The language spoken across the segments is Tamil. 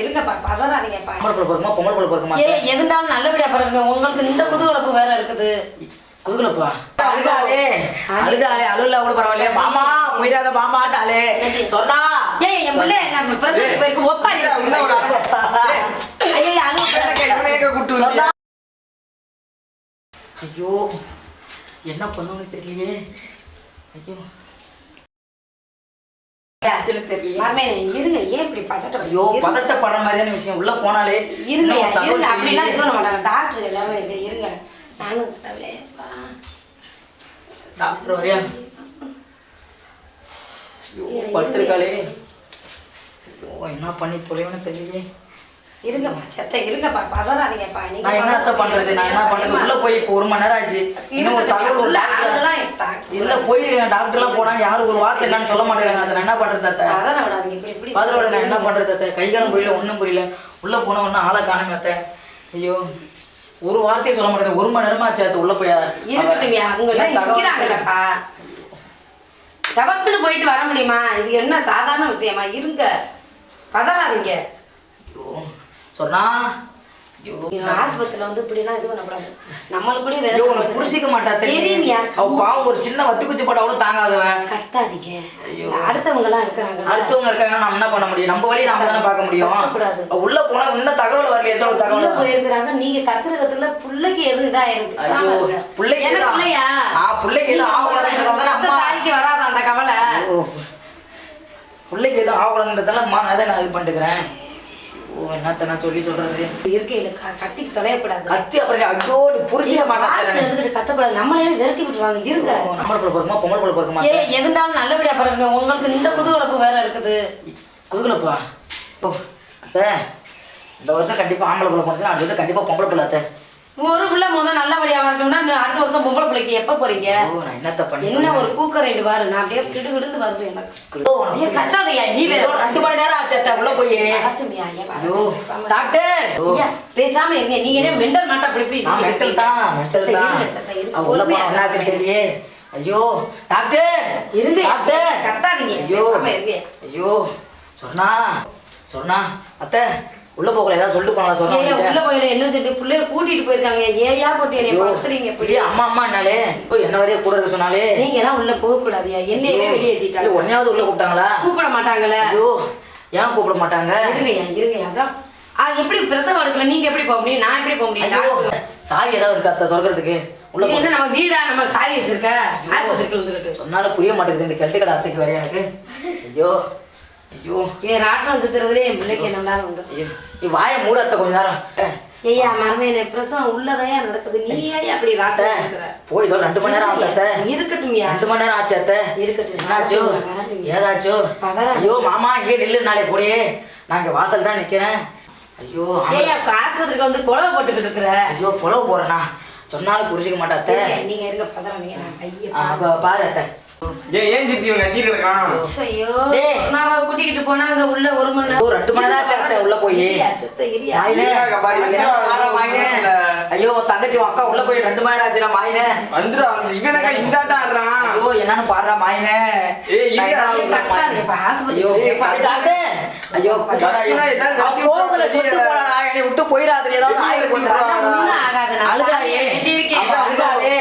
இருங்கப்பா பதறாதீங்கப்பா பொம்பளை பிள்ளை பிறக்குமா பொம்பளை பிள்ளை பிறக்குமா? ஏ எதுனாலும் நல்லபடியா பிறகு உங்களுக்கு இந்த குதூகலப்பு வேற இருக்குது. குதுகுலப்பா? அழுதாலே அழுதாலே அழுல கூட பரவாயில்லையா. மாமா போயிடாத மாமாட்டாலே சொன்னா. ஏய் என் பிள்ளை நம்ம பிரசன்ட் போயிருக்கு? ஒப்பாரி ஐயா அழுவ சொன்னா. ஐயோ என்ன பண்ணுன்னு தெரியலையே. ஐயோ. மாமே இருங்க. ஏன் இப்படி பதட்டம் ஐயோ பதட்டப்படுற மாதிரியான விஷயம். உள்ள போனாலே இருங்க இருங்க. அப்படிலாம். இது பண்ண மாட்டாங்க டாக்டர் எல்லாரும் இங்க இருங்க. நானும். சாப்பிட்ற வரையா? பட்டிருக்காளே என்ன பண்ணி தொலைவனு தெரியலையே. இருங்கப்பா செத்த இருங்கப்பா பதறாதீங்கப்பா. நீங்க நான் என்னத்த பண்றது? நான் என்ன பண்றது? உள்ள போய் இப்போ ஒரு மணி நேரம் ஆச்சு இன்னும் ஒரு தகவல் ஒரு உள்ள டாக்டர் ஆளுலாம் is doctor. இல்ல போயிருக்கேன். டாக்டர் எல்லாம் போனா யாரும் ஒரு வார்த்தை என்னன்னு சொல்ல மாட்டேங்கிறாங்க. அதை என்ன பண்றது அத்தை பதற விடாதீங்க. இப்படி இப்படி என்ன பண்றது காலம் புரியல ஒண்ணும் புரியல. உள்ள போன ஒன்னும் ஆளை அத்தை ஐயோ. ஒரு வார்த்தையும் சொல்ல மாட்டேங்க ஒரு மணி நேரமா ஆச்சு அத்தை உள்ள போய் இருக்கட்டும் அவங்க எல்லாம் இருக்கிறாங்கல்லப்பா. டபக்குன்னு போயிட்டு வர முடியுமா? இது என்ன சாதாரண விஷயமா? இருங்க. பதறாதீங்க. ஐயோ, சொன்னா நீங்க ஆஸ்பத்திரியில வந்து இப்படிலாம் இது பண்ணக்கூடாது. நம்மளுக்குள்ளே ஐயோ உனக்கு வேற புரிஞ்சிக்க மாட்டா தெரியுமியா? அவ பாவம் ஒரு சின்ன வத்தி குச்சி போட்டா கூட தாங்காதவன். கத்தாதீங்க. ஐயோ. அடுத்தவங்க எல்லாம் இருக்கிறாங்க அடுத்தவங்க இருக்காங்க நம்ம என்ன பண்ண முடியும்? நம்ம வழியை நாம தானே பார்க்க முடியும். அவ உள்ள போனா இன்னும் தகவல் வரல ஏதோ ஒரு தகவல் போயிருக்கிறாங்க. நீங்க கத்துற கத்துல பிள்ளைக்கு எதுவும் இதா இருக்கு பிள்ளைக்கு என்ன பிள்ளையா? ஆ பிள்ளைக்கு ஆகக்கூடாதுன்றதால பெத்த அம்மா. தாய்க்கு வராத அந்த கவலை. பிள்ளைக்கு எதுவும் ஆகக்கூடாதுன்றதால அம்மா நான் தான் நான் இது பண்ணிக்கிறேன் ஓ என்னத்த நான் சொல்லி சொல்றது? இருக்கையில க- கத்தி தொலையப்படாது. கத்தி அப்புறம் ஐயோ நீ வார்த்தை மாட்டேன் கத்தக்கூடாது நம்மளே விரட்டி விட்டுருவாங்க இருங்க. நம்மளை பிள்ளை பிறக்குமா பொம்பளை பிள்ளை பிறக்குமா ஏ எதுனாலும் நல்லபடியா பிறகு உங்களுக்கு இந்த குதூகலப்பு வேற இருக்குது. குதுகுலப்பா ஓ அத்தை இந்த வருஷம் கண்டிப்பா ஆம்பளை பிள்ளை பிறந்துச்சுன்னா அடுத்த வருஷம் கண்டிப்பா பொம்பளை பிள்ளை அத்தை. ஒரு பிள்ளை முதல் நல்லபடியா வரணும்னா அடுத்த வருஷம் பொம்பளை பிள்ளைக்கு எப்ப போறீங்க? என்னத்த பண்ணி என்ன ஒரு கூக்கரைண்டு பாரு நான் அப்படியே கிடுகிடுன்னு வருது எனக்கு. கத்தாதையா நீ வேற. ரெண்டு மணி நேரம் ஆச்சு உள்ள போய். டாக்டர்! பேசாம இருங்க. நீங்க என்ன மெண்டல் மாட்டா அப்படி இப்படி நான் மென்டல் தான் உள்ள என்ன தெரியலையே. ஐயோ டாக்டர்! இருங்க டாக்டர்! கத்தாதீங்க. ஐயோ. ஐயோ சொன்னா சொன்னா அத்தை உள்ள போகல ஏதாவது சொல்லிட்டு போனா சொன்னா ஏய் உன்கிட்ட. உள்ள போயில என்ன சொல்லி புள்ளைய கூட்டிட்டு போயிருக்காங்க. ஏயா போட்டு என்னைய படுத்துறீங்க இல்லையே, அம்மா அம்மா என்னாலே ஓ, என்ன வரைய கூட இருக்க சொன்னாலே? நீங்க எல்லாம் உள்ள போக கூடாதுயா என்னையவே வெளியேத்திட்டாங்க ஒன்னையாவது உள்ள கூப்பிட்டாங்களா? கூப்பிட மாட்டாங்கல்ல? ஐயோ ஏன் கூப்பிட மாட்டாங்க? இருங்கய்யா இருங்கய்யா அதான். அது எப்படி பிரசவம் எடுக்கல நீங்க எப்படி போக முடியும் நான் எப்படி போக முடியும். சாவி ஏதாவது இருக்கா திறக்கிறதுக்கு? உள்ள. என்ன நம்ம வீடா? நம்ம சாவி வச்சிருக்க? ஆஸ்பத்திரிக்கு வந்துருக்கு. சொன்னாலும் புரிய மாட்டேங்குது இந்த கெல்ட்டு கடை அத்தைக்கு எனக்கு? ஐயோ. ஐயோ. இவன் ராட்டம் சுத்துறதுலே என் பிள்ளைக்கு என்ன உண்டு. ஐயோ நீ வாயை மூட அத்தை கொஞ்ச நேரம். ஐயா மரமே என்ன பிரசவம் உள்ளதையா நடக்குது? நீ ஏன் அப்படி ராட்டம் சுத்துற போய் இதோ ரெண்டு மணி நேரம் ஆகுது அத்தை. இருக்கட்டும்யா. ரெண்டு மணி நேரம் ஆச்சு அத்தை. இருக்கட்டும். என்னாச்சு. ஏதாச்சு. ஐயோ மாமா இங்கே நில்லு நாளை கூடயே. நான் இங்க வாசல் தான் நிக்கிறேன். ஐயோ அப்ப ஆஸ்பத்திரிக்கு வந்து குழவை போட்டுக்கிட்டு இருக்கிற? ஐயோ புலவு போறேனா சொன்னாலும் புரிஞ்சுக்க மாட்டா அத்தை. நீங்க பா- பாரு அத்தை. ஏன் சித்தி இருக்கான்? ஐயோ கூட்டிக்கிட்டு போனா அங்க உள்ள ஒரு மணி ரெண்டு மணி நேரம் ஆச்சு அத்தை உள்ள போய். ஐயோ தங்கச்சி அக்கா உள்ள போய் ரெண்டு மணி நேரம் ஆச்சுடா மாயினே வந்துடா இவனக்கா இந்தாட்டம் ஆடுறான்? ஐயோ என்னன்னு பாடுறா மாயினே ஐயோ சொத்து என்னை விட்டு போயிடாது, ஏதாவது ஆயிரம் வேண்டியிருக்கேன். அவன் அழுதாளே.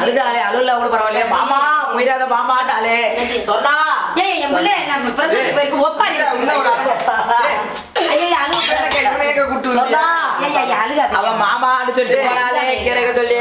அழுதாளே, அழுல கூட பரவாயில்லையே. மாமா, போயிடாத மாமாட்டாளே. சொன்னா. ஏய், என் பிள்ளை நம்ம அழுவ இவனக்கா இவனையக்கா கூட்டு சொன்னா. ஐயா, ஐயா, அழுகாதீங்க. அவன் மாமான்னு சொல்லிட்டு இங்க இருக்க சொல்லி.